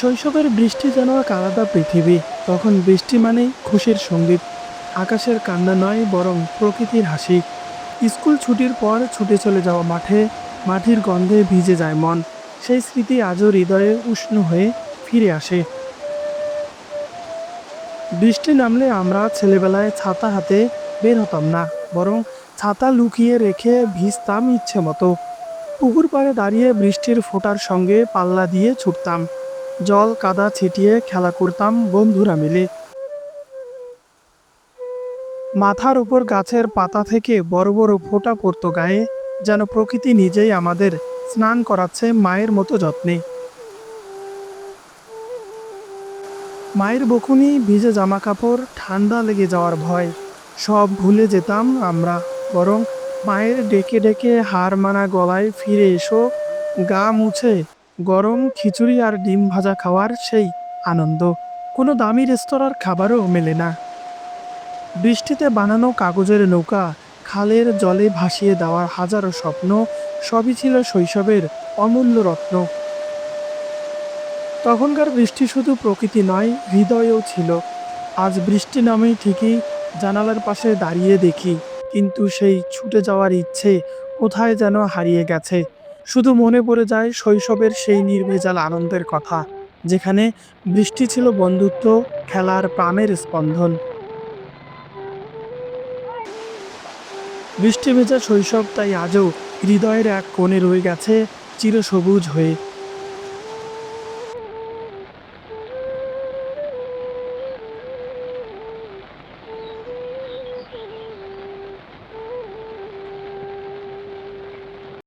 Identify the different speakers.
Speaker 1: শৈশবের বৃষ্টি যেন এক আলাদা পৃথিবী, তখন বৃষ্টি মানেই খুশির সংগীত। আকাশের কান্না নয়, বরং প্রকৃতির হাসি। স্কুল ছুটির পর ছুটে চলে যাওয়া মাঠে, মাটির গন্ধে ভিজে যায় মন। সেই স্মৃতি আজও হৃদয়ে উষ্ণ হয়ে ফিরে আসে। বৃষ্টি নামলে আমরা ছেলেবেলায় ছাতা হাতে বের হতাম না, বরং ছাতা লুকিয়ে রেখে ভিজতাম ইচ্ছে মতো। পুকুর পাড়ে দাঁড়িয়ে বৃষ্টির ফোঁটার সঙ্গে পাল্লা দিয়ে ছুটতাম। জল কাদা ছিটিয়ে খেলা করতাম বন্ধুরা মিলে। মাথার উপর গাছের পাতা থেকে বড় বড় ফোঁটা পড়তো গায়ে, যেন প্রকৃতি নিজেই আমাদের স্নান করাচ্ছে মায়ের মতো যত্নে। মায়ের বকুনি, ভিজে জামা কাপড় ঠান্ডা লেগে যাওয়ার ভয়, সব ভুলে যেতাম আমরা। বরং মায়ের ডেকে ডেকে হার মানা গলায় ফিরে এসো, গা মুছে গরম খিচুড়ি আর ডিম ভাজা খাওয়ার সেই আনন্দ। কোনো দামি রেস্তোরাঁর খাবারও মেলে না। বৃষ্টিতে বানানো কাগজের নৌকা, খালের জলে ভাসিয়ে দেওয়ার হাজারো স্বপ্ন, সবই ছিল শৈশবের অমূল্য রত্ন। তখনকার বৃষ্টি শুধু প্রকৃতি নয়, হৃদয়েও ছিল। আজ বৃষ্টি নামেই ঠিকই জানালার পাশে দাঁড়িয়ে দেখি, কিন্তু সেই ছুটে যাওয়ার ইচ্ছে কোথায় যেন হারিয়ে গেছে। শুধু মনে পড়ে যায় শৈশবের সেই নির্ভেজাল আনন্দের কথা, যেখানে বৃষ্টি ছিল বন্ধুত্ব, খেলার প্রাণের স্পন্দন। বৃষ্টি ভেজা শৈশব তাই আজও হৃদয়ের এক কোণে রয়ে গেছে চিরসবুজ হয়ে।